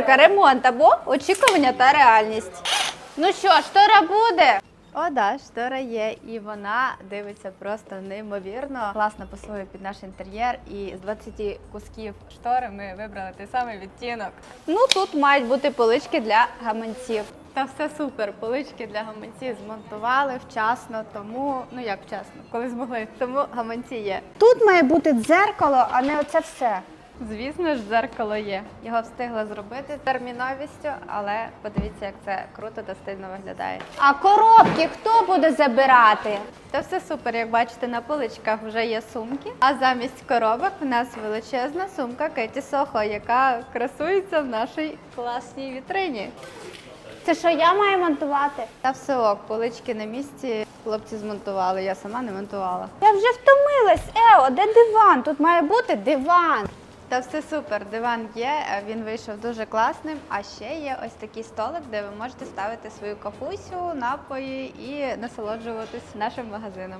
Рубрика ремонт або очікування та реальність. Ну що, штора буде? О, да, штора є, і вона дивиться просто неймовірно. Класно пасує під наш інтер'єр. І з 20 кусків штори ми вибрали той самий відтінок. Ну тут мають бути полички для гаманців. Та все супер. Полички для гаманців змонтували вчасно, тому ну як вчасно, коли змогли. Тому гаманці є. Тут має бути дзеркало, а не оце все. Звісно ж, дзеркало є. Його встигла зробити терміновістю, але подивіться, як це круто та стильно виглядає. А коробки хто буде забирати? Та все супер, як бачите, на поличках вже є сумки. А замість коробок в нас величезна сумка Кеті Сохо, яка красується в нашій класній вітрині. Це що я маю монтувати? Та все ок, полички на місці. Хлопці змонтували, я сама не монтувала. Я вже втомилась. Ео, де диван? Тут має бути диван. Та все супер, диван є, е, він вийшов дуже класним. А ще є ось такий столик, де ви можете ставити свою кафусю, напої і насолоджуватись нашим магазином.